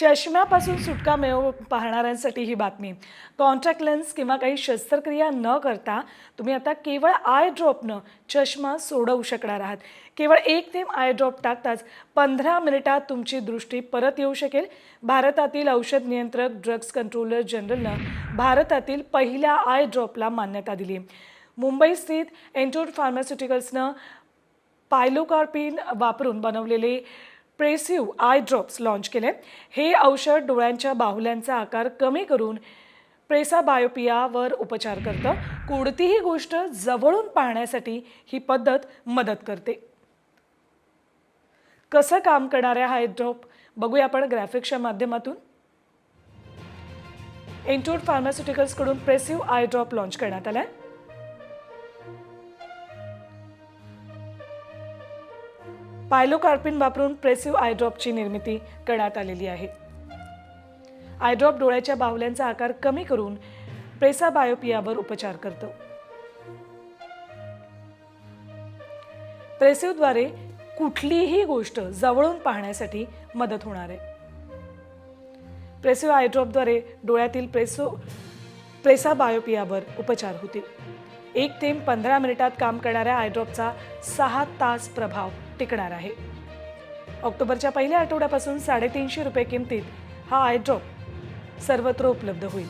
चष्म्यापासून सुटका मिळवू पाहणाऱ्यांसाठी ही बातमी. कॉन्टॅक्ट लेन्स किंवा काही शस्त्रक्रिया न करता तुम्ही आता केवळ आय ड्रॉपनं चष्मा सोडवू शकणार आहात. केवळ एक थेंब आय ड्रॉप टाकताच पंधरा मिनिटात तुमची दृष्टी परत येऊ शकेल. भारतातील औषध नियंत्रक ड्रग्ज कंट्रोलर जनरलनं भारतातील पहिल्या आय ड्रॉपला मान्यता दिली. मुंबई स्थित एन्टोर फार्मास्युटिकल्सनं पायलोकार्पिन वापरून बनवलेले प्रेसिव्ह आय ड्रॉप्स लॉन्च केले. हे औषध डोळ्यांच्या बाहुल्यांचा आकार कमी करून प्रेसा बायोपियावर उपचार करतं. कोणतीही गोष्ट जवळून पाहण्यासाठी ही पद्धत मदत करते. कसं काम करणाऱ्या हा ड्रॉप बघूया आपण ग्राफिक्सच्या माध्यमातून. एन्टोर फार्मास्युटिकल्सकडून प्रेसिव्ह आय ड्रॉप लॉन्च करण्यात आला आहे पायलोकार्पिन वापरून प्रेसिव्ह आयड्रॉपची निर्मिती करण्यात आलेली आहे. आयड्रॉप डोळ्याच्या बाहुल्यांचा आकार कमी करून प्रेसा बायोपियावर उपचार करतो. प्रेसिव्हद्वारे कुठलीही गोष्ट जवळून पाहण्यासाठी मदत होणार आहे. प्रेसिव्ह आयड्रॉपद्वारे डोळ्यातील प्रेसो प्रेसा बायोपियावर उपचार होतील. एक थेंब पंधरा मिनिटात काम करणाऱ्या आयड्रॉपचा सहा तास प्रभाव टिकणार आहे. ऑक्टोबरच्या पहिल्या आठवड्यापासून साडेतीनशे रुपये किमतीत हा आयड्रॉप सर्वत्र उपलब्ध होईल.